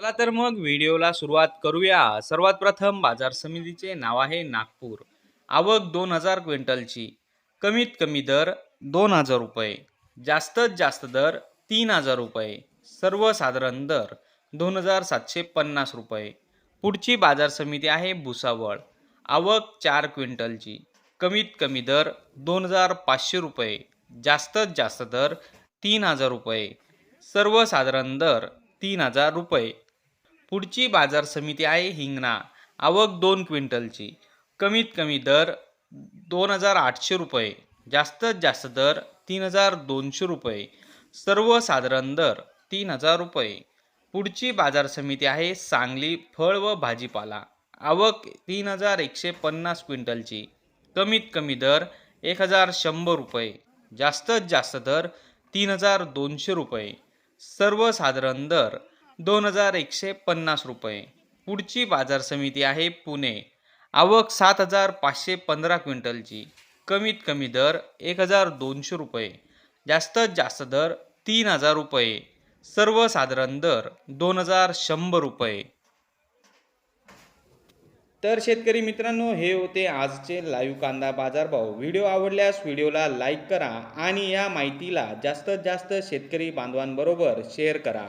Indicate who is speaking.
Speaker 1: चला तर मग व्हिडिओला सुरुवात करूया. सर्वात प्रथम बाजार समितीचे नाव आहे नागपूर. आवक दोन हजार क्विंटलची. कमीत कमी दर दोन हजार रुपये. जास्तीत जास्त दर तीन हजार रुपये. सर्वसाधारण दर दोन हजार सातशे पन्नास रुपये. पुढची बाजार समिती आहे भुसावळ. आवक चार क्विंटलची. कमीत कमी दर दोन हजार पाचशे रुपये. जास्तीत जास्त दर तीन हजार रुपये. सर्वसाधारण दर तीन हजार रुपये. पुढची बाजार समिती आहे हिंगणा. आवक दोन क्विंटलची. कमीत कमी दर दोन हजार आठशे रुपये. जास्तीत जास्त दर तीन हजार दोनशे रुपये. सर्वसाधारण दर तीन हजार रुपये. पुढची बाजार समिती आहे सांगली फळ व भाजीपाला. आवक तीन हजार एकशे पन्नास क्विंटलची. कमीत कमी दर एक हजार शंभर रुपये. जास्तीत जास्त दर तीन हजार दोनशे रुपये. सर्वसाधारण दर दोन हजार एकशे पन्नास रुपये. पुढची बाजार समिती आहे पुणे. आवक सात हजार पाचशे पंधरा क्विंटलची. कमीत कमी दर एक हजार दोनशे रुपये. जास्तीत जास्त दर तीन हजार रुपये. सर्वसाधारण दर दोन हजार शंभर रुपये. तर शेतकरी मित्रांनो हे होते आजचे लाईव्ह कांदा बाजारभाव. व्हिडिओ आवडल्यास व्हिडिओला लाईक करा आणि या माहितीला जास्तीत जास्त शेतकरी बांधवांबरोबर शेअर करा.